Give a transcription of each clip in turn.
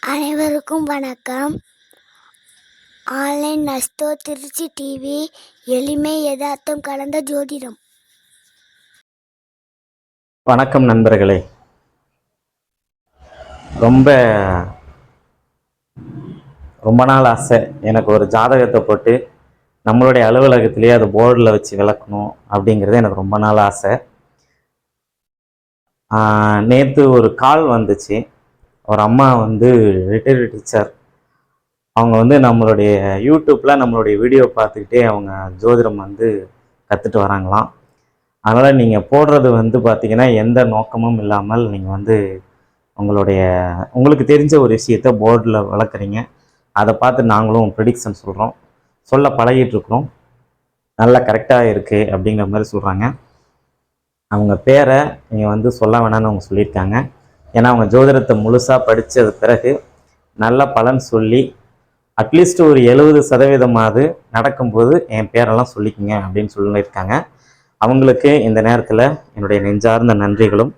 அனைவருக்கும் வணக்கம். Online நஸ்தோ Trichy TV எளிமை யதார்த்தம் கலந்த ஜோதிடம். வணக்கம் நண்பர்களே. ரொம்ப ரொம்ப நாள் ஆசை. எனக்கு ஒரு ஜாதகத்தை போட்டு நம்மளுடைய அலுவலகத்திலேயே அது போர்டில் வச்சு விளக்கணும் அப்படிங்கிறது எனக்கு ரொம்ப நாள் ஆசை. நேற்று ஒரு கால் வந்துச்சு. ஒரு அம்மா வந்து ரிட்டையர்டு டீச்சர் அவங்க வந்து நம்மளுடைய யூடியூப்பில் நம்மளுடைய வீடியோ பார்த்துக்கிட்டே அவங்க ஜோதிடம் வந்து கற்றுட்டு வராங்களாம். அதனால் நீங்கள் போடுறது வந்து பார்த்தீங்கன்னா எந்த நோக்கமும் இல்லாமல் நீங்கள் வந்து உங்களுடைய உங்களுக்கு தெரிஞ்ச ஒரு விஷயத்த போர்டில் வளர்க்குறீங்க. அதை பார்த்து நாங்களும் ப்ரிடிக்ஷன் சொல்கிறோம் சொல்ல பழகிட்டு இருக்கிறோம். நல்லா கரெக்டாக இருக்குது அப்படிங்கிற மாதிரி சொல்கிறாங்க அவங்க பேரை நீங்கள் வந்து சொல்ல வேணாம்னு அவங்க சொல்லியிருக்காங்க. ஏன்னா அவங்க ஜோதிடத்தை முழுசாக படித்தது பிறகு நல்ல பலன் சொல்லி அட்லீஸ்ட் ஒரு எழுபது சதவீதமாவது நடக்கும்போது என் பேரெல்லாம் சொல்லிக்கோங்க அப்படின்னு சொல்லியிருக்காங்க. அவங்களுக்கு இந்த நேரத்தில் என்னுடைய நெஞ்சார்ந்த நன்றிகளும்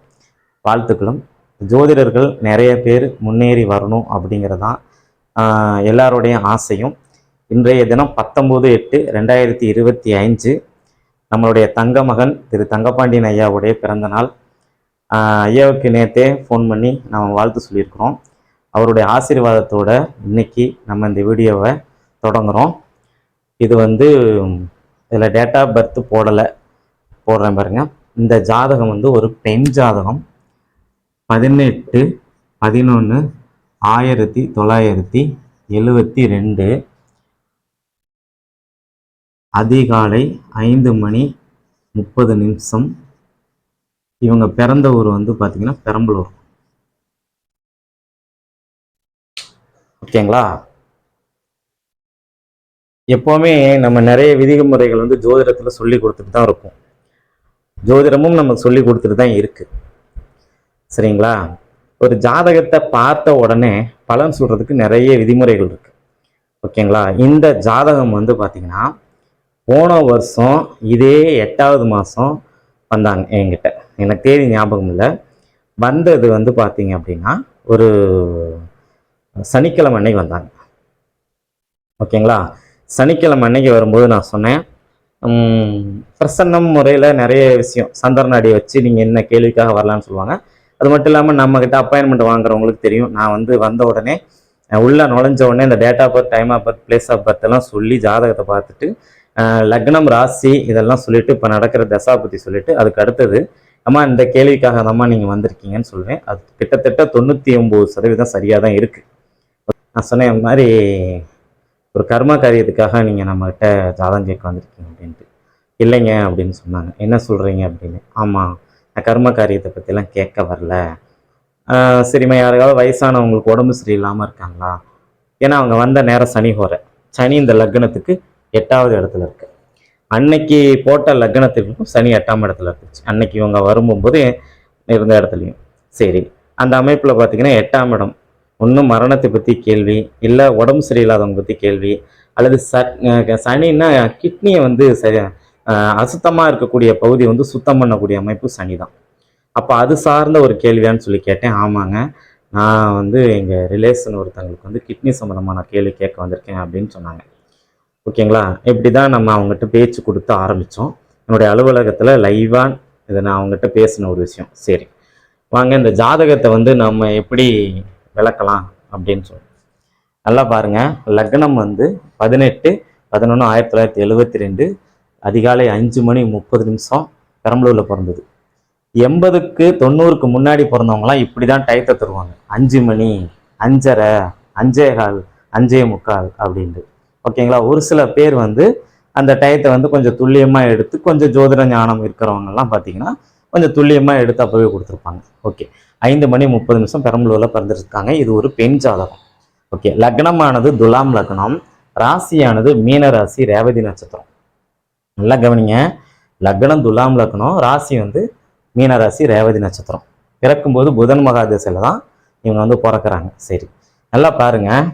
வாழ்த்துக்களும். ஜோதிடர்கள் நிறைய பேர் முன்னேறி வரணும் அப்படிங்கிறதான் எல்லாருடைய ஆசையும். இன்றைய தினம் பத்தொம்போது எட்டு ரெண்டாயிரத்தி இருபத்தி அஞ்சு நம்மளுடைய தங்க மகன் திரு தங்கப்பாண்டியன் ஐயாவுடைய பிறந்த நாள். ஐயாவுக்கு நேற்றே ஃபோன் பண்ணி நம்ம வாழ்த்து சொல்லியிருக்கிறோம். அவருடைய ஆசீர்வாதத்தோட இன்னைக்கு நம்ம இந்த வீடியோவை தொடங்குகிறோம் இது வந்து இதில் டேட் ஆஃப் பர்த் போடலை. போடுறேன் பாருங்கள் இந்த ஜாதகம் வந்து ஒரு பெண் ஜாதகம். பதினெட்டு பதினொன்று ஆயிரத்தி தொள்ளாயிரத்தி எழுவத்தி ரெண்டு. அதிகாலை ஐந்து மணி முப்பது நிமிஷம். இவங்க பிறந்த ஊர் வந்து பார்த்தீங்கன்னா பெரம்பலூர். ஓகேங்களா? எப்போவுமே நம்ம நிறைய விதிமுறைகள் வந்து ஜோதிடத்தில் சொல்லி கொடுத்துட்டு தான் இருப்போம் ஜோதிடமும் நமக்கு சொல்லி கொடுத்துட்டு தான் இருக்கு. சரிங்களா? ஒரு ஜாதகத்தை பார்த்த உடனே பலன் சொல்கிறதுக்கு நிறைய விதிமுறைகள் இருக்குது ஓகேங்களா? இந்த ஜாதகம் வந்து பார்த்தீங்கன்னா போன வருஷம் இதே எட்டாவது மாதம் வந்தாங்க என்கிட்ட. எனக்கு தேதி ஞாபகம் இல்லை. வந்தது வந்து பார்த்தீங்க அப்படின்னா ஒரு சனிக்கிழமை அன்னைக்கு வந்தாங்க ஓகேங்களா? சனிக்கிழமை அன்னைக்கு வரும்போது நான் சொன்னேன் பிரசன்னம் முறையில் நிறைய விஷயம். சந்திரநாடியை வச்சு நீங்கள் என்ன கேள்விக்காக வரலான்னு சொல்லுவாங்க. அது மட்டும் இல்லாமல் நம்மக்கிட்ட அப்பாயின்மெண்ட் வாங்குறவங்களுக்கு தெரியும். நான் வந்து வந்த உடனே உள்ளே நுழைஞ்ச உடனே இந்த date of birth time of birth place of birth எல்லாம் சொல்லி ஜாதகத்தை பார்த்துட்டு லக்னம் ராசி இதெல்லாம் சொல்லிட்டு இப்போ நடக்கிற தசாபதி சொல்லிட்டு அதுக்கு அடுத்தது அம்மா இந்த கேள்விக்காக தான்மா நீங்கள் வந்திருக்கீங்கன்னு சொல்லுவேன் அது கிட்டத்தட்ட தொண்ணூற்றி ஒம்பது சதவீதம் சரியாக தான் இருக்குது நான் சொன்னேன் இந்த மாதிரி ஒரு கர்ம காரியத்துக்காக நீங்கள் நம்மகிட்ட ஜாதகம் கேட்க வந்திருக்கீங்க அப்படின்ட்டு. இல்லைங்க அப்படின்னு சொன்னாங்க. என்ன சொல்கிறீங்க அப்படின்னு? ஆமாம் நான் கர்ம காரியத்தை பற்றிலாம் கேட்க வரல. சரிம்மா யாருக்காவது வயசானவங்களுக்கு உடம்பு சரியில்லாமல் இருக்காங்களா? ஏன்னா அவங்க வந்த நேரம் சனி ஹோரை சனி இந்த லக்னத்துக்கு எட்டாவது இடத்துல இருக்கு. அன்னைக்கு போட்ட லக்னத்துக்கும் சனி எட்டாம் இடத்துல இருந்துச்சு. அன்னைக்கு இவங்க வரும்போது இருந்த இடத்துலையும். சரி அந்த அமைப்பில் பார்த்தீங்கன்னா எட்டாம் இடம். ஒன்று மரணத்தை பற்றி கேள்வி இல்லை உடம்பு சரியில்லாதவங்க பற்றி கேள்வி அல்லது ச சனின்னா கிட்னியை வந்து சரி அசுத்தமாக இருக்கக்கூடிய பகுதி வந்து சுத்தம் பண்ணக்கூடிய அமைப்பு சனி தான் அப்போ அது சார்ந்த ஒரு கேள்வியான்னு சொல்லி கேட்டேன். ஆமாங்க. நான் வந்து எங்கள் ரிலேஷன் ஒருத்தங்களுக்கு வந்து கிட்னி சம்மந்தமான கேள்வி கேட்க வந்திருக்கேன் அப்படின்னு சொன்னாங்க. ஓகேங்களா? இப்படி தான் நம்ம அவங்ககிட்ட பேச்சு கொடுத்து ஆரம்பித்தோம் என்னுடைய அலுவலகத்தில் லைவாக இதை நான் அவங்ககிட்ட பேசின ஒரு விஷயம். சரி. வாங்க இந்த ஜாதகத்தை வந்து நம்ம எப்படி விளக்கலாம் அப்படின்னு சொல்லி. நல்லா பாருங்கள் லக்னம் வந்து பதினெட்டு பதினொன்று ஆயிரத்தி தொள்ளாயிரத்தி எழுவத்தி ரெண்டு அதிகாலை அஞ்சு மணி முப்பது நிமிஷம் பெரம்பலூரில் பிறந்தது. எண்பதுக்கு தொண்ணூறுக்கு முன்னாடி பிறந்தவங்களாம் இப்படி தான் டயத்தை தருவாங்க. அஞ்சு மணி அஞ்சரை அஞ்சே கால் அஞ்சே முக்கால் அப்படின்ட்டு. ஓகேங்களா? ஒரு சில பேர் வந்து அந்த டயத்தை வந்து கொஞ்சம் துல்லியமாக எடுத்து கொஞ்சம் ஜோதிட ஞானம் இருக்கிறவங்கலாம் பார்த்தீங்கன்னா கொஞ்சம் துல்லியமாக எடுத்து அப்போவே கொடுத்துருப்பாங்க. ஓகே. ஐந்து மணி முப்பது நிமிஷம் பெரம்பலூரில் பிறந்திருக்காங்க. இது ஒரு பெண் ஜாதகம். ஓகே. லக்னமானது துலாம் லக்னம். ராசியானது மீன ராசி ரேவதி நட்சத்திரம். நல்லா கவனிங்க. லக்னம் துலாம் லக்னம் ராசி வந்து மீன ராசி ரேவதி நட்சத்திரம். பிறக்கும்போது புதன் மகாதேசில தான் இவங்க வந்து பிறக்கறாங்க. சரி. நல்லா பாருங்கள்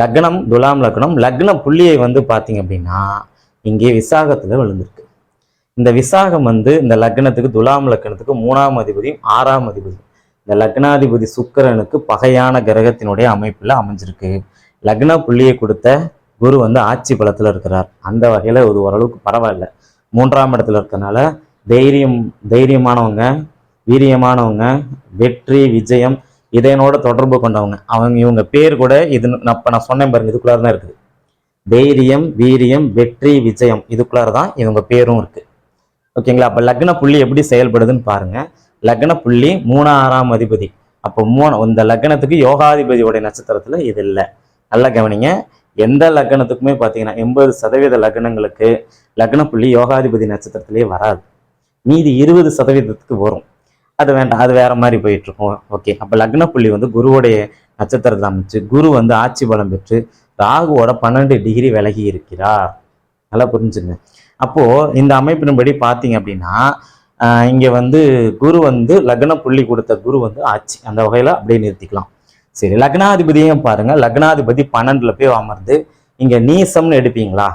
லக்னம் துலாம் லக்னம் லக்ன புள்ளியை வந்து பார்த்தீங்க அப்படின்னா இங்கே விசாகத்தில் விழுந்திருக்கு. இந்த விசாகம் வந்து இந்த லக்னத்துக்கு துலாம் லக்னத்துக்கு மூணாம் அதிபதியும் ஆறாம் அதிபதியும். இந்த லக்னாதிபதி சுக்கரனுக்கு பகையான கிரகத்தினுடைய அமைப்பில் அமைஞ்சிருக்கு. லக்ன புள்ளியை கொடுத்த குரு வந்து ஆட்சி பலத்தில் இருக்கிறார். அந்த வகையில் ஒரு ஓரளவுக்கு பரவாயில்ல. மூன்றாம் இடத்துல இருக்கறனால தைரியம் தைரியமானவங்க வீரியமானவங்க வெற்றி விஜயம் இதயனோட தொடர்பு கொண்டவங்க. அவங்க இவங்க பேர் கூட இது நான் இப்போ நான் சொன்னேன் பாருங்க இதுக்குள்ளார தான் இருக்குது. தைரியம் வீரியம் வெற்றி விஜயம் இதுக்குள்ளார தான் இவங்க பேரும் இருக்கு. ஓகேங்களா அப்போ லக்ன புள்ளி எப்படி செயல்படுதுன்னு பாருங்க. லக்ன புள்ளி மூணாறாம் அதிபதி. அப்போ மூணு இந்த லக்னத்துக்கு யோகாதிபதியோட நட்சத்திரத்தில் இது இல்லை. நல்லா கவனிங்க. எந்த லக்னத்துக்குமே பார்த்தீங்கன்னா எண்பது சதவீத லக்னங்களுக்கு லக்ன புள்ளி யோகாதிபதி நட்சத்திரத்திலே வராது. மீதி இருபது சதவீதத்துக்கு வரும். அது வேண்டாம் அது வேற மாதிரி போயிட்டு இருக்கும் ஓகே அப்போ லக்ன புள்ளி வந்து குருவோடைய நட்சத்திரத்தை அமைச்சு குரு வந்து ஆட்சி பலம் பெற்று ராகுவோட பன்னெண்டு டிகிரி விலகி இருக்கிறார். நல்லா புரிஞ்சுங்க. அப்போ இந்த அமைப்பின்படி பார்த்தீங்க அப்படின்னா இங்கே இங்க வந்து குரு வந்து லக்ன புள்ளி கொடுத்த குரு வந்து ஆட்சி அந்த வகையில அப்படியே நிறுத்திக்கலாம். சரி லக்னாதிபதியும் பாருங்க. லக்னாதிபதி பன்னெண்டுல போய் அமர்ந்து இங்க நீசம்னு எடுப்பீங்களா?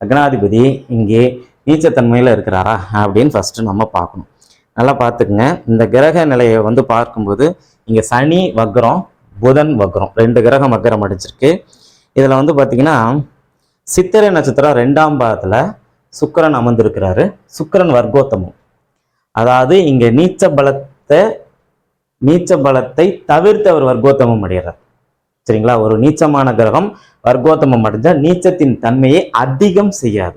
லக்னாதிபதி இங்கே நீச்சத்தன்மையில இருக்கிறாரா? அப்படின்னு ஃபர்ஸ்ட் நம்ம பார்க்கணும். நல்லா பார்த்துக்குங்க. இந்த கிரக நிலையை வந்து பார்க்கும்போது இங்கே சனி வக்ரம் புதன் வக்ரம். ரெண்டு கிரகம் வக்ரம் அடிச்சிருக்கு. இதில் வந்து பார்த்தீங்கன்னா சித்திரை நட்சத்திரம் ரெண்டாம் பாதத்தில் சுக்கரன் அமர்ந்திருக்கிறாரு. சுக்கரன் வர்க்கோத்தமம். அதாவது இங்கே நீச்ச பலத்தை நீச்ச பலத்தை தவிர்த்து அவர் வர்க்கோத்தமம் அடைகிறார் சரிங்களா? ஒரு நீச்சமான கிரகம் வர்க்கோத்தமம் அடைஞ்சால் நீச்சத்தின் தன்மையை அதிகம் செய்யாது.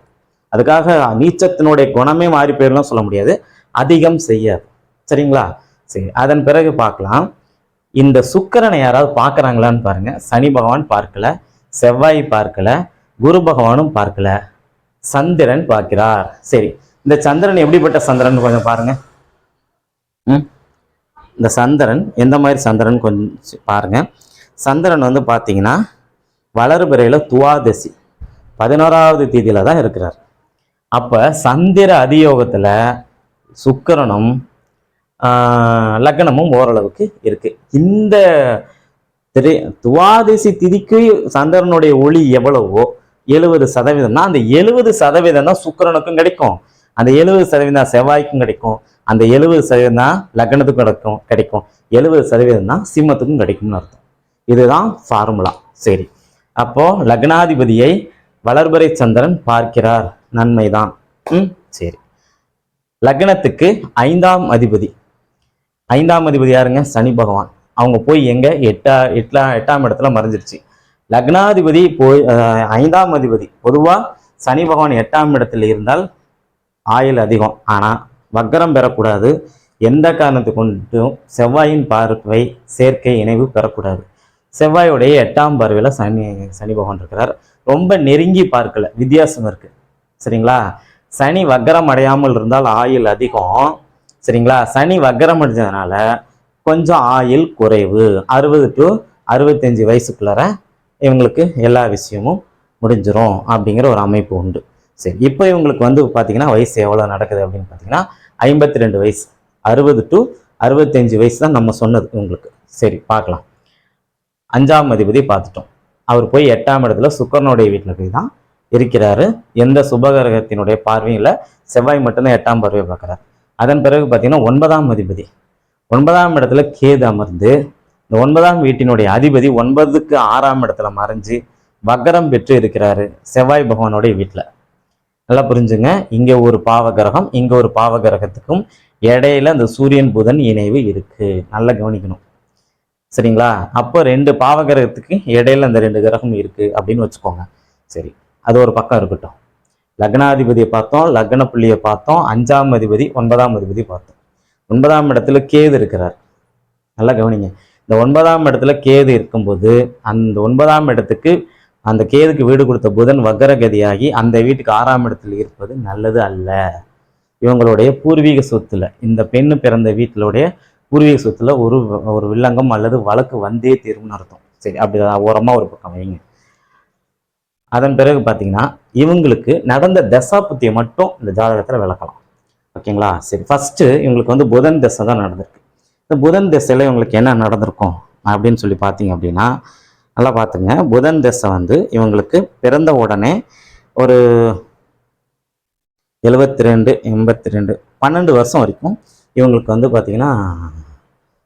அதுக்காக நீச்சத்தினுடைய குணமே மாறி போயிடலாம் சொல்ல முடியாது. அதிகம் செய்யாது. சரிங்களா? சரி அதன் பிறகு பார்க்கலாம். இந்த சுக்கிரனை யாராவது பார்க்குறாங்களான்னு பாருங்க. சனி பகவான் பார்க்கல செவ்வாய் பார்க்கல குரு பகவானும் பார்க்கல. சந்திரன் பார்க்கிறார். சரி இந்த சந்திரன் எப்படிப்பட்ட சந்திரன் கொஞ்சம் பாருங்க. ம்? இந்த சந்திரன் எந்த மாதிரி சந்திரன் கொஞ்சம் பாருங்க. சந்திரன் வந்து பார்த்தீங்கன்னா வளர்பிறையில் துவாதசி பதினோராவது தேதியில் தான் இருக்கிறார். அப்போ சந்திர அதியோகத்தில் சுக்கரனும் லக்னமும் ஓரளவுக்கு இருக்கு. இந்த திரு துவாதசி திதிக்கு சந்திரனுடைய ஒளி எவ்வளவோ எழுபது சதவீதம்னா அந்த எழுபது சதவீதம் தான் சுக்கரனுக்கும் கிடைக்கும். அந்த எழுபது சதவீதம் தான் செவ்வாய்க்கும் கிடைக்கும். அந்த எழுபது சதவீதம் தான் லக்னத்துக்கும் கிடைக்கும் கிடைக்கும். எழுபது சதவீதம் தான் சிம்மத்துக்கும் கிடைக்கும்னு அர்த்தம். இதுதான் ஃபார்முலா சரி. அப்போ லக்னாதிபதியை வளர்பறை சந்திரன் பார்க்கிறார். நன்மைதான். ம் சரி. லக்னத்துக்கு ஐந்தாம் அதிபதி. ஐந்தாம் அதிபதி யாருங்க? சனி பகவான். அவங்க போய் எங்க? எட்டா எட்டா எட்டாம் இடத்துல மறைஞ்சிருச்சு. லக்னாதிபதி போய் ஐந்தாம் அதிபதி. பொதுவா சனி பகவான் எட்டாம் இடத்துல இருந்தால் ஆயுள் அதிகம். ஆனா வக்கரம் பெறக்கூடாது. எந்த காரணத்தை கொண்டும் செவ்வாயின் பார்வை சேர்க்கை இணைவு பெறக்கூடாது. செவ்வாயுடைய எட்டாம் பார்வையில சனி சனி பகவான் இருக்கிறார். ரொம்ப நெருங்கி பார்க்கல. வித்தியாசம் இருக்கு. சரிங்களா? சனி வக்கரம் அடையாமல் இருந்தால் ஆயில் அதிகம். சரிங்களா? சனி வக்கரம் அடைஞ்சதுனால கொஞ்சம் ஆயில் குறைவு. அறுபது டு அறுபத்தஞ்சு வயசுக்குள்ளார இவங்களுக்கு எல்லா விஷயமும் முடிஞ்சிரும் அப்படிங்கிற ஒரு அமைப்பு உண்டு. சரி இப்போ இவங்களுக்கு வந்து பார்த்தீங்கன்னா வயசு எவ்வளோ நடக்குது அப்படின்னு பார்த்தீங்கன்னா ஐம்பத்தி ரெண்டு வயசு. அறுபது டு அறுபத்தஞ்சு வயசு தான் நம்ம சொன்னது இவங்களுக்கு. சரி பார்க்கலாம். அஞ்சாம் அதிபதி பார்த்துட்டோம். அவர் போய் எட்டாம் இடத்துல சுக்கரனுடைய வீட்டில் போய் தான் இருக்கிறாரு. எந்த சுபகிரகத்தினுடைய பார்வையும் இல்லை. செவ்வாய் மட்டும்தான் எட்டாம் பார்வையை பார்க்குறாரு. அதன் பிறகு பார்த்தீங்கன்னா ஒன்பதாம் அதிபதி. ஒன்பதாம் இடத்துல கேது அமர்ந்து இந்த ஒன்பதாம் வீட்டினுடைய அதிபதி ஒன்பதுக்கு ஆறாம் இடத்துல மறைஞ்சு வக்கரம் பெற்று இருக்கிறாரு செவ்வாய் பகவானுடைய வீட்டில் நல்லா புரிஞ்சுங்க. இங்க ஒரு பாவகிரகம் இங்கே இங்க ஒரு பாவகிரகத்துக்கும் இடையில அந்த சூரியன் புதன் இணைவு இருக்கு. நல்லா கவனிக்கணும். சரிங்களா? அப்போ ரெண்டு பாவகிரகத்துக்கு இடையில அந்த ரெண்டு கிரகம் இருக்கு அப்படின்னு வச்சுக்கோங்க. சரி. அது ஒரு பக்கம் இருக்கட்டும். லக்னாதிபதியை பார்த்தோம் லக்ன புள்ளியை பார்த்தோம் அஞ்சாம் அதிபதி ஒன்பதாம் அதிபதி பார்த்தோம். ஒன்பதாம் இடத்துல கேது இருக்கிறார். நல்லா கவனிங்க. இந்த ஒன்பதாம் இடத்துல கேது இருக்கும்போது அந்த ஒன்பதாம் இடத்துக்கு அந்த கேதுக்கு வீடு கொடுத்த புதன் வக்கரகதியாகி அந்த வீட்டுக்கு ஆறாம் இடத்துல இருப்பது நல்லது அல்ல. இவங்களுடைய பூர்வீக சொத்துல இந்த பெண்ணு பிறந்த வீட்டிலுடைய பூர்வீக சொத்துல ஒரு ஒரு வில்லங்கம் அல்லது வழக்கு வந்தே தீரும்னு அர்த்தம். சரி அப்படி ஓரமாக ஒரு பக்கம் வைங்க. அதன் பிறகு பார்த்தீங்கன்னா இவங்களுக்கு நடந்த தசாபுத்தியை மட்டும் இந்த ஜாதகத்தில் விளக்கலாம். ஓகேங்களா? சரி ஃபஸ்ட்டு இவங்களுக்கு வந்து புதன் தசை தான் நடந்திருக்கு. இந்த புதன் தசையில் இவங்களுக்கு என்ன நடந்திருக்கும் அப்படின்னு சொல்லி பார்த்தீங்க அப்படின்னா நல்லா பார்த்துங்க. புதன் தசை வந்து இவங்களுக்கு பிறந்த உடனே ஒரு எழுபத்தி ரெண்டு எண்பத்தி ரெண்டு பன்னெண்டு வருஷம் வரைக்கும் இவங்களுக்கு வந்து பார்த்தீங்கன்னா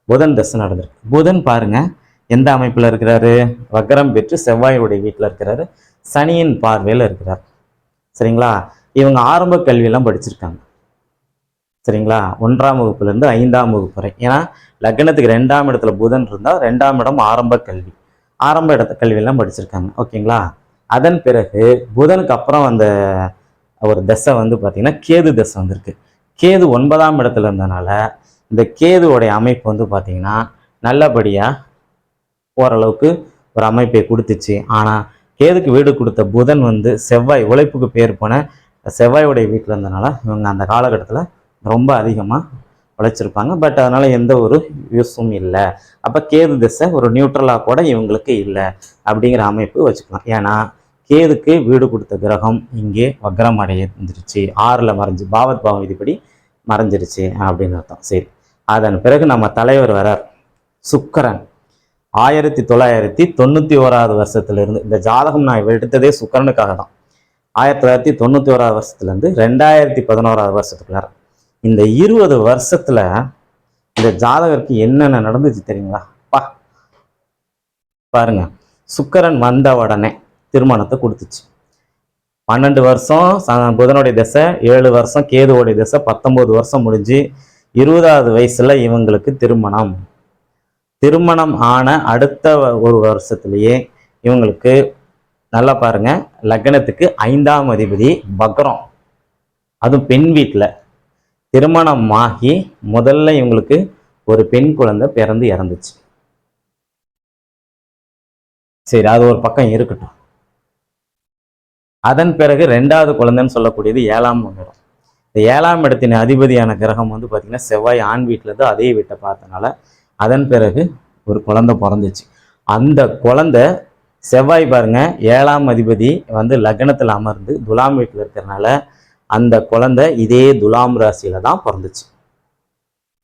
புதன் தசை நடந்திருக்கு. புதன் பாருங்கள் எந்த அமைப்பில் இருக்கிறாரு? வக்கரம் பெற்று செவ்வாயுடைய வீட்டில் இருக்கிறாரு. சனியின் பார்வையில் இருக்கிறார். சரிங்களா? இவங்க ஆரம்ப கல்வியெல்லாம் படிச்சிருக்காங்க. சரிங்களா? ஒன்றாம் வகுப்புலேருந்து ஐந்தாம் வகுப்பு வரை. ஏன்னா லக்னத்துக்கு ரெண்டாம் இடத்துல புதன் இருந்தால் ரெண்டாம் இடம் ஆரம்ப கல்வி. ஆரம்ப இடத்த கல்வியெல்லாம் படிச்சிருக்காங்க. ஓகேங்களா? அதன் பிறகு புதனுக்கு அப்புறம் அந்த ஒரு தசை வந்து பார்த்திங்கன்னா கேது தசை வந்திருக்கு. கேது ஒன்பதாம் இடத்துல இருந்தனால இந்த கேதுவோடைய அமைப்பு வந்து பார்த்திங்கன்னா நல்லபடியாக போகிற அளவுக்கு ஒரு அமைப்பை கொடுத்துச்சு. ஆனால் கேதுக்கு வீடு கொடுத்த புதன் வந்து செவ்வாய் உழைப்புக்கு பேர் போன செவ்வாயுடைய வீட்டில் இருந்தனால இவங்க அந்த காலகட்டத்தில் ரொம்ப அதிகமாக உழைச்சிருப்பாங்க. பட் அதனால் எந்த ஒரு யூஸும் இல்லை. அப்போ கேது திசை ஒரு நியூட்ரலாக கூட இவங்களுக்கு இல்லை அப்படிங்கிற அமைப்பு வச்சுக்கலாம். ஏன்னா கேதுக்கு வீடு கொடுத்த கிரகம் இங்கே வக்ரம் வந்துருச்சு ஆறில் மறைஞ்சு பாவத் பாவம் இதுபடி மறைஞ்சிருச்சு அப்படின்னு அர்த்தம். சரி. அதன் பிறகு நம்ம தலைவர் வரார் சுக்கரன். ஆயிரத்தி தொள்ளாயிரத்தி தொண்ணூற்றி ஓராவது வருஷத்துலேருந்து இந்த ஜாதகம் நான் எடுத்ததே சுக்கரனுக்காக தான் ஆயிரத்தி தொள்ளாயிரத்தி தொண்ணூற்றி ஓராவது வருஷத்துலேருந்து ரெண்டாயிரத்தி பதினோராவது வருஷத்துக்குள்ளார. இந்த இருபது வருஷத்தில் இந்த ஜாதகருக்கு என்னென்ன நடந்துச்சு தெரியுங்களா? பா. பாருங்க. சுக்கரன் வந்த உடனே திருமணத்தை கொடுத்துச்சு. பன்னெண்டு வருஷம் ச- புதனுடைய திசை ஏழு வருஷம் கேதுவோடைய திசை பத்தொம்போது வருஷம் முடிஞ்சு இருபதாவது வயசுல இவங்களுக்கு திருமணம். திருமணம் ஆன அடுத்த வ- ஒரு வருஷத்துலயே இவங்களுக்கு நல்லா பாருங்க லக்னத்துக்கு ஐந்தாம் அதிபதி பக்ரம் அதுவும் பெண் வீட்டில் திருமணம் ஆகி முதல்ல இவங்களுக்கு ஒரு பெண் குழந்தை பிறந்து இறந்துச்சு. சரி அது ஒரு பக்கம் இருக்கட்டும். அதன் பிறகு ரெண்டாவது குழந்தைன்னு சொல்லக்கூடியது ஏழாம் இடம் இந்த ஏழாம் இடத்தின் அதிபதியான கிரகம் வந்து பார்த்தீங்கன்னா செவ்வாய் ஆண் வீட்டில் இருந்து அதே வீட்டை பார்த்தனால அதன் பிறகு ஒரு குழந்தை பிறந்துச்சு. அந்த குழந்தை செவ்வாய் பாருங்க ஏழாம் அதிபதி வந்து லக்னத்தில் அமர்ந்து துலாம் வீட்டில் இருக்கிறனால அந்த குழந்தை இதே துலாம் ராசியில தான் பிறந்துச்சு.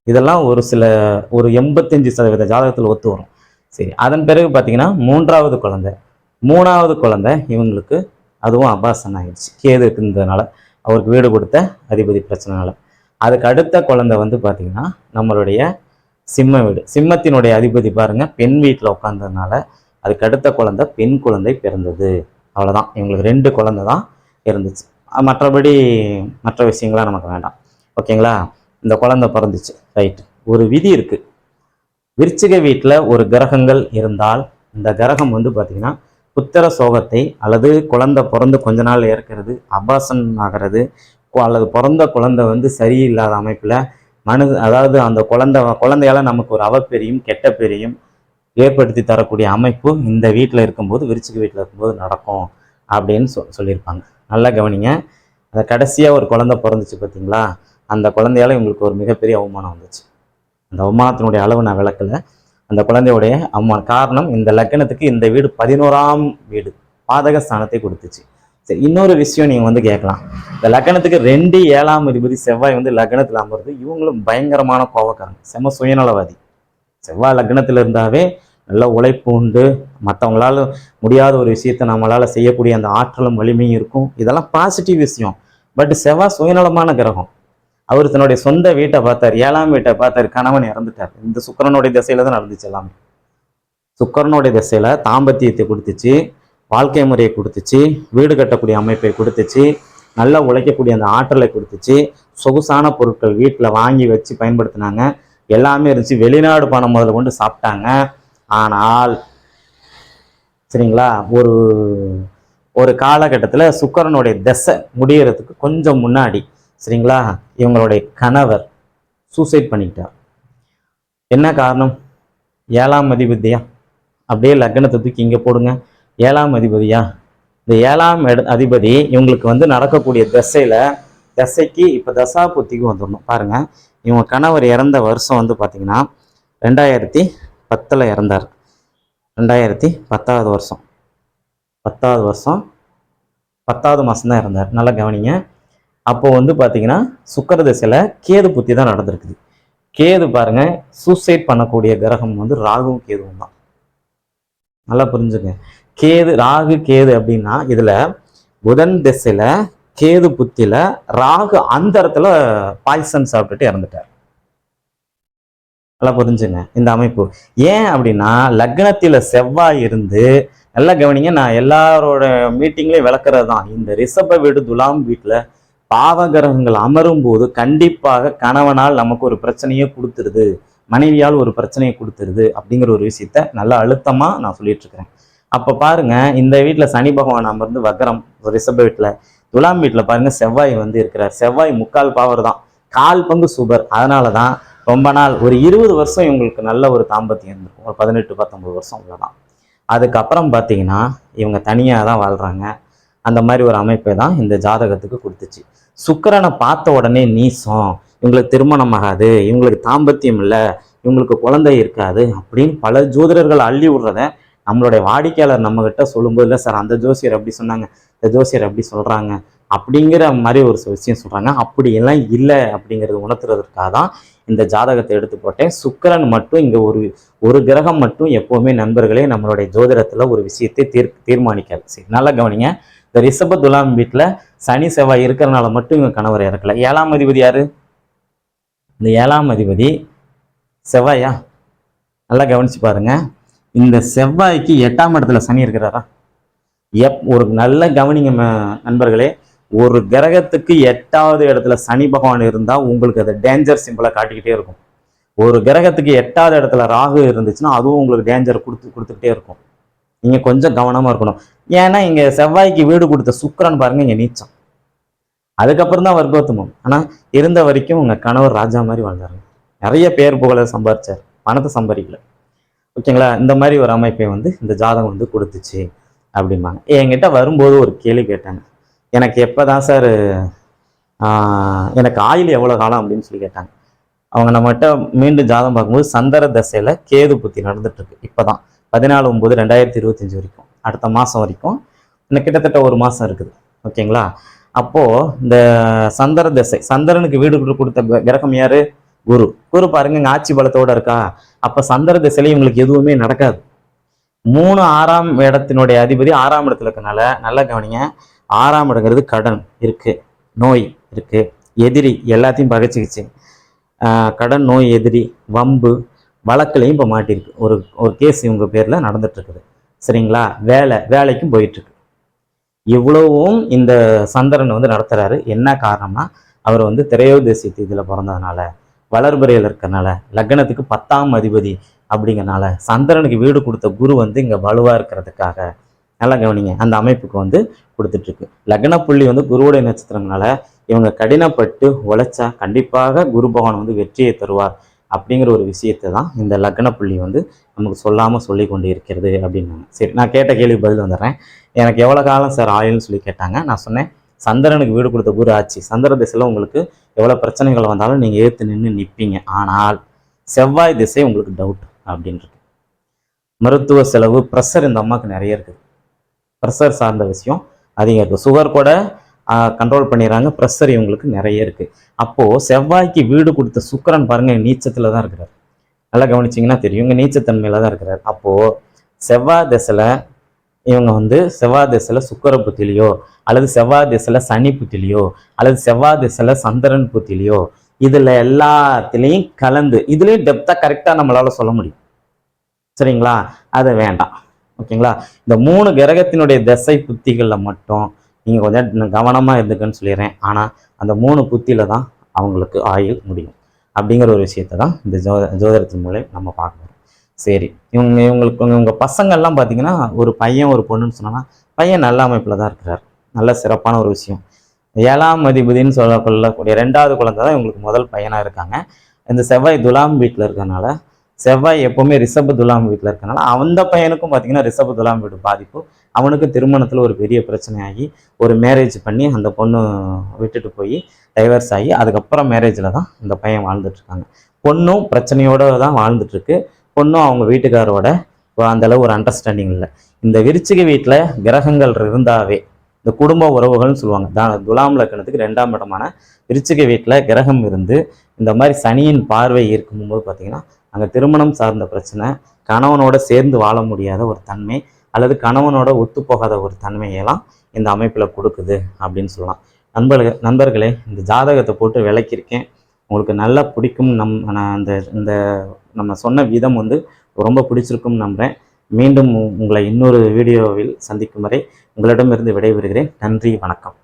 இதெல்லாம் ஒரு சில ஒரு எண்பத்தஞ்சு சதவீத ஜாதகத்தில் ஒத்து வரும். சரி அதன் பிறகு பார்த்தீங்கன்னா மூன்றாவது குழந்தை. மூணாவது குழந்தை இவங்களுக்கு அதுவும் அபாசன் ஆகிடுச்சு கேது இருந்ததுனால அவருக்கு வீடு கொடுத்த அதிபதி பிரச்சனைனால. அதுக்கு அடுத்த குழந்தை வந்து பார்த்தீங்கன்னா நம்மளுடைய சிம்ம வீடு. சிம்மத்தினுடைய அதிபதி பாருங்க பெண் வீட்டில் உட்காந்ததுனால அதுக்கு அடுத்த குழந்தை பெண் குழந்தை பிறந்தது. அவ்வளோதான் இவங்களுக்கு ரெண்டு குழந்தை தான் இருந்துச்சு. மற்றபடி மற்ற விஷயங்களாம் நமக்கு வேண்டாம். ஓகேங்களா? இந்த குழந்தை பிறந்துச்சு. ரைட். ஒரு விதி இருக்கு. விருச்சிக வீட்டில் ஒரு கிரகங்கள் இருந்தால் இந்த கிரகம் வந்து பார்த்தீங்கன்னா புத்திர சோகத்தை அல்லது குழந்தை பிறந்து கொஞ்ச நாள் ஏற்கிறது அபாசன் ஆகிறது அல்லது பிறந்த குழந்தை வந்து சரியில்லாத அமைப்பில் மனது அதாவது அந்த குழந்தை குழந்தையால நமக்கு ஒரு அவப்பெரியும் கெட்ட பெரியும் ஏற்படுத்தி தரக்கூடிய அமைப்பு இந்த வீட்டில் இருக்கும்போது விருச்சிக வீட்டில் இருக்கும்போது நடக்கும் அப்படின்னு சொல் சொல்லியிருப்பாங்க. நல்லா கவனிங்க. அந்த கடைசியாக ஒரு குழந்தை பிறந்துச்சு பார்த்தீங்களா அந்த குழந்தையால இவங்களுக்கு ஒரு மிகப்பெரிய அவமானம் வந்துச்சு. அந்த அவமானத்தினுடைய அளவு நான் விளக்கல. அந்த குழந்தையுடைய அவமானம் காரணம் இந்த லக்னத்துக்கு இந்த வீடு பதினோராம் வீடு பாதக ஸ்தானத்தை கொடுத்துச்சு. சரி இன்னொரு விஷயம் நீங்கள் வந்து கேட்கலாம். இந்த லக்னத்துக்கு ரெண்டு ஏழாம் அதிபதி செவ்வாய் வந்து லக்னத்தில் அமருது. இவங்களும் பயங்கரமான கோவக்காரங்க செம சுயநலவாதி. செவ்வாய் லக்னத்தில் இருந்தாவே நல்ல உழைப்பு உண்டு. மற்றவங்களால முடியாத ஒரு விஷயத்தை நம்மளால செய்யக்கூடிய அந்த ஆற்றலும் வலிமையும் இருக்கும். இதெல்லாம் பாசிட்டிவ் விஷயம். பட் செவ்வாய் சுயநலமான கிரகம். அவர் தன்னுடைய சொந்த வீட்டை பார்த்தார் ஏழாம் வீட்டை பார்த்தார் கணவன் இறந்துட்டார். இந்த சுக்கரனுடைய திசையில தான் நடந்துச்சு எல்லாமே. சுக்கரனுடைய திசையில தாம்பத்தியத்தை கொடுத்துச்சு. வாழ்க்கை முறையை கொடுத்துச்சு வீடு கட்டக்கூடிய அமைப்பை கொடுத்துச்சு நல்லா உழைக்கக்கூடிய அந்த ஆற்றலை கொடுத்துச்சு சொகுசான பொருட்கள் வீட்டில் வாங்கி வச்சு பயன்படுத்தினாங்க. எல்லாமே இருந்துச்சு. வெளிநாடு பணம் முதல்ல கொண்டு சாப்பிட்டாங்க. ஆனால் சரிங்களா ஒரு ஒரு காலகட்டத்தில் சுக்கரனுடைய திசை முடியறதுக்கு கொஞ்சம் முன்னாடி சரிங்களா இவங்களுடைய கணவர் சூசைட் பண்ணிக்கிட்டார் என்ன காரணம்? ஏழாம் அதிபதியா? அப்படியே லக்னத்தை தூக்கி இங்கே போடுங்க. ஏழாம் அதிபதியா? இந்த ஏழாம் இட- அதிபதி இவங்களுக்கு வந்து நடக்கக்கூடிய தசையில் திசைக்கு இப்போ தசா புத்திக்கு வந்துடணும். பாருங்க இவங்க கணவர் இறந்த வருஷம் வந்து பார்த்தீங்கன்னா ரெண்டாயிரத்தி பத்தில் இறந்தார். ரெண்டாயிரத்தி பத்தாவது வருஷம். பத்தாவது வருஷம் பத்தாவது மாதம் தான் இறந்தார். நல்லா கவனிங்க. அப்போ வந்து பார்த்தீங்கன்னா சுக்கர திசையில் கேது புத்தி தான் நடந்திருக்குது. கேது பாருங்க சூசைட் பண்ணக்கூடிய கிரகம் வந்து ராகுவும் கேதுவும் தான். நல்லா புரிஞ்சுங்க. கேது ராகு கேது அப்படின்னா இதில் புதன் திசையில் கேது புத்தியில் ராகு அந்த இடத்துல பாய்சன் சாப்பிட்டுட்டு இறந்துட்டார். நல்லா புரிஞ்சுங்க இந்த அமைப்பு. ஏன் அப்படின்னா லக்னத்தில் செவ்வாய் இருந்து நல்லா கவனிங்க நான் எல்லாரோட மீட்டிங்லையும் விளக்குறது தான். இந்த ரிஷப வீடு துலாம் வீட்டில் பாவகிரகங்கள் அமரும் போது கண்டிப்பாக கணவனால் நமக்கு ஒரு பிரச்சனையை கொடுத்துருது. மனைவியால் ஒரு பிரச்சனையை கொடுத்துருது அப்படிங்கிற ஒரு விஷயத்த நல்லா அழுத்தமாக நான் சொல்லிட்டு இருக்கிறேன். அப்போ பாருங்க இந்த வீட்டில் சனி பகவான் அமர்ந்து வக்கரம் ரிஷப வீட்டில் துலாம் வீட்டில் பாருங்க செவ்வாய் வந்து இருக்கிறார். செவ்வாய் முக்கால் பாவர் தான். கால் பங்கு சூப்பர் அதனால தான் ரொம்ப நாள் ஒரு இருபது வருஷம் இவங்களுக்கு நல்ல ஒரு தாம்பத்தியம் இருந்திருக்கும். ஒரு பதினெட்டு பத்தொம்பது வருஷம் அவ்வளோதான் அதுக்கப்புறம் பார்த்தீங்கன்னா இவங்க தனியாக தான் வாழ்கிறாங்க அந்த மாதிரி ஒரு அமைப்பை தான் இந்த ஜாதகத்துக்கு கொடுத்துச்சு. சுக்கரனை பார்த்த உடனே நீசம் இவங்களுக்கு திருமணம் ஆகாது இவங்களுக்கு தாம்பத்தியம் இல்லை இவங்களுக்கு குழந்தை இருக்காது அப்படின்னு பல ஜோதிடர்கள் அள்ளி விடுறத நம்மளுடைய வாடிக்கையாளர் நம்மக்கிட்ட சொல்லும்போது இல்லை சார் அந்த ஜோசியர் அப்படி சொன்னாங்க இந்த ஜோசியர் அப்படி சொல்கிறாங்க அப்படிங்கிற மாதிரி ஒரு சில விஷயம் சொல்கிறாங்க அப்படியெல்லாம் இல்லை அப்படிங்கிறது உணர்த்துறதுக்காக தான் இந்த ஜாதகத்தை எடுத்து போட்டேன். சுக்கரன் மட்டும் இங்கே ஒரு ஒரு கிரகம் மட்டும் எப்போவுமே நண்பர்களே நம்மளுடைய ஜோதிடத்தில் ஒரு விஷயத்தை தீர் தீர்மானிக்காது. சரி நல்லா கவனிங்க. இந்த ரிஷப துலாம் வீட்டில் சனி செவ்வாய் இருக்கிறனால மட்டும் இவங்க கணவர் இறக்கல. ஏழாம் அதிபதி யாரு? இந்த ஏழாம் அதிபதி செவ்வாயா? நல்லா கவனிச்சு பாருங்க. இந்த செவ்வாய்க்கு எட்டாம் இடத்துல சனி இருக்கிறாரா? எப் ஒரு நல்ல கவனிங்க நண்பர்களே. ஒரு கிரகத்துக்கு எட்டாவது இடத்துல சனி பகவான் இருந்தால் உங்களுக்கு அது டேஞ்சர் சிம்பிளாக காட்டிக்கிட்டே இருக்கும். ஒரு கிரகத்துக்கு எட்டாவது இடத்துல ராகு இருந்துச்சுன்னா அதுவும் உங்களுக்கு டேஞ்சர் கொடுத்து கொடுத்துக்கிட்டே இருக்கும். நீங்கள் கொஞ்சம் கவனமாக இருக்கணும். ஏன்னா இங்கே செவ்வாய்க்கு வீடு கொடுத்த சுக்கரன் பாருங்க இங்கே நீச்சம். அதுக்கப்புறம் தான் வர்க்கோத்தமம். ஆனால் இருந்த வரைக்கும் உங்கள் கணவர் ராஜா மாதிரி வாழ்ந்தாருங்க. நிறைய பேர் புகழை சம்பாரிச்சார். பணத்தை சம்பாதிக்கல. ஓகேங்களா? இந்த மாதிரி ஒரு அமைப்பை வந்து இந்த ஜாதகம் வந்து கொடுத்துச்சு அப்படிம்பாங்க. என்கிட்ட வரும்போது ஒரு கேள்வி கேட்டாங்க. எனக்கு எப்போ தான் சார் எனக்கு ஆயில் எவ்வளோ காலம் அப்படின்னு சொல்லி கேட்டாங்க. அவங்க நம்மகிட்ட மீண்டும் ஜாதகம் பார்க்கும்போது சந்தர தசையில் கேது புத்தி நடந்துட்டுருக்கு. இப்போ தான் பதினாலு ஒம்பது ரெண்டாயிரத்தி இருபத்தஞ்சி வரைக்கும். அடுத்த மாதம் வரைக்கும். இன்னும் கிட்டத்தட்ட ஒரு மாதம் இருக்குது. ஓகேங்களா? அப்போது இந்த சந்திர தசை சந்திரனுக்கு வீடு கொடுத்த கிரகம் யாரு? குரு. குரு பாருங்க ஆட்சி பலத்தோட இருக்கா? அப்போ சந்திர திசையில இவங்களுக்கு எதுவுமே நடக்காது. மூணு ஆறாம் இடத்தினுடைய அதிபதி ஆறாம் இடத்துல இருக்கனால நல்லா கவனிங்க. ஆறாம் இடங்கிறது கடன் இருக்கு. நோய் இருக்கு. எதிரி எல்லாத்தையும் பகைச்சிக்கிச்சு. கடன் நோய் எதிரி வம்பு வழக்குலையும் இப்போ மாட்டிருக்கு ஒரு ஒரு கேஸ் இவங்க பேரில் நடந்துட்டு இருக்குது சரிங்களா? வேலை வேலைக்கும் போயிட்டுருக்கு. இவ்வளவும் இந்த சந்திரன் வந்து நடத்துறாரு. என்ன காரணம்னா அவர் வந்து திரையோதசி இதில் பிறந்ததுனால. வளர்பிறையில் இருக்கிறனால லக்னத்துக்கு பத்தாம் அதிபதி அப்படிங்கறனால சந்திரனுக்கு வீடு கொடுத்த குரு வந்து இங்கே வலுவாக இருக்கிறதுக்காக நல்லா கவனிங்க. அந்த அமைப்புக்கு வந்து கொடுத்துட்ருக்கு. லக்ன புள்ளி வந்து குருவுடைய நட்சத்திரங்களால இவங்க கடினப்பட்டு உழைச்சா கண்டிப்பாக குரு பகவான் வந்து வெற்றியை தருவார் அப்படிங்கிற ஒரு விஷயத்தை தான் இந்த லக்ன புள்ளி வந்து நமக்கு சொல்லாமல் சொல்லி கொண்டு இருக்கிறது அப்படின்னாங்க. சரி நான் கேட்ட கேள்வி பதில் வந்துடுறேன். எனக்கு எவ்வளோ காலம் சார் ஆயுள்னு சொல்லி கேட்டாங்க. நான் சொன்னேன் சந்திரனுக்கு வீடு கொடுத்த குரு ஆட்சி சந்திர திசையில் உங்களுக்கு எவ்வளோ பிரச்சனைகள் வந்தாலும் நீங்கள் ஏற்று நின்று நிற்பீங்க ஆனால் செவ்வாய் திசை உங்களுக்கு டவுட் அப்படின்றது மருத்துவ செலவு ப்ரெஷர் இந்த அம்மாவுக்கு நிறைய இருக்குது ப்ரெஷர் சார்ந்த விஷயம் அதிகம் இருக்குது சுகர் கூட கண்ட்ரோல் பண்ணிடுறாங்க. ப்ரெஷர் இவங்களுக்கு நிறைய இருக்குது அப்போது செவ்வாய்க்கு வீடு கொடுத்த சுக்கரன் பாருங்கள் நீச்சத்தில் தான் இருக்கிறார். நல்லா கவனிச்சிங்கன்னா தெரியும். இங்கே நீச்சத்தன்மையில் தான் இருக்கிறார். அப்போது செவ்வாய் திசையில் இவங்க வந்து செவ்வாய் திசையில் சுக்கர புத்திலையோ அல்லது செவ்வாய் திசையில் சனி புத்திலையோ அல்லது செவ்வாய் திசையில் சந்திரன் புத்திலையோ இதில் எல்லாத்துலேயும் கலந்து இதுலேயும் டெப்த்தாக கரெக்டாக நம்மளால் சொல்ல முடியும். சரிங்களா? அது வேண்டாம். ஓகேங்களா? இந்த மூணு கிரகத்தினுடைய திசை புத்திகளில் மட்டும் நீங்கள் கொஞ்சம் கவனமாக இருந்துக்குன்னு சொல்லிடுறேன். ஆனால் அந்த மூணு புத்தியில் தான் அவங்களுக்கு ஆயுள் முடியும். அப்படிங்கிற ஒரு விஷயத்தை தான் இந்த ஜோ ஜோதிடத்தின் மூலம் நம்ம பார்க்கணும் சரி. இவங்க இவங்களுக்கு இவங்க பசங்கள்லாம் பார்த்தீங்கன்னா ஒரு பையன் ஒரு பொண்ணுன்னு சொன்னோன்னா பையன் நல்ல அமைப்பில் தான் இருக்கிறார். நல்ல சிறப்பான ஒரு விஷயம். ஏழாம் அதிபதினு சொல்ல கொள்ளக்கூடிய ரெண்டாவது குழந்தை தான் இவங்களுக்கு முதல் பையனாக இருக்காங்க. இந்த செவ்வாய் துலாம் வீட்டில் இருக்கிறனால செவ்வாய் எப்போவுமே ரிஷப துலாம் வீட்டில் இருக்கனால அந்த பையனுக்கும் பார்த்தீங்கன்னா ரிஷப துலாம் வீடு பாதிப்பு. அவனுக்கு திருமணத்தில் ஒரு பெரிய பிரச்சனையாகி ஒரு மேரேஜ் பண்ணி அந்த பொண்ணு விட்டுட்டு போய் டைவர்ஸ் ஆகி அதுக்கப்புறம் மேரேஜில் தான் இந்த பையன் வாழ்ந்துட்டுருக்காங்க பொண்ணும் பிரச்சனையோடு தான் வாழ்ந்துட்டுருக்கு பொண்ணும் அவங்க வீட்டுக்காரோட அந்த அளவு ஒரு அண்டர்ஸ்டாண்டிங் இல்லை. இந்த விருச்சிக வீட்டில் கிரகங்கள் இருந்தாவே இந்த குடும்ப உறவுகள்னு சொல்லுவாங்க தான் துலாம் லக்கணத்துக்கு ரெண்டாம் இடமான விருச்சிக வீட்டில் கிரகம் இருந்து இந்த மாதிரி சனியின் பார்வை இருக்கும்போது பார்த்தீங்கன்னா அங்கே திருமணம் சார்ந்த பிரச்சனை கணவனோட சேர்ந்து வாழ முடியாத ஒரு தன்மை அல்லது கணவனோட ஒத்துப்போகாத ஒரு தன்மையெல்லாம் இந்த அமைப்பில் கொடுக்குது அப்படின்னு சொல்லலாம். நண்பர்கள் நண்பர்களே இந்த ஜாதகத்தை போட்டு விளக்கியிருக்கேன். உங்களுக்கு நல்லா பிடிக்கும் நம் நான் அந்த இந்த நம்ம சொன்ன விதம் வந்து ரொம்ப பிடிச்சிருக்கும்னு நம்புகிறேன் மீண்டும் உங்களை இன்னொரு வீடியோவில் சந்திக்கும் வரை உங்களிடமிருந்து விடைபெறுகிறேன். நன்றி வணக்கம்.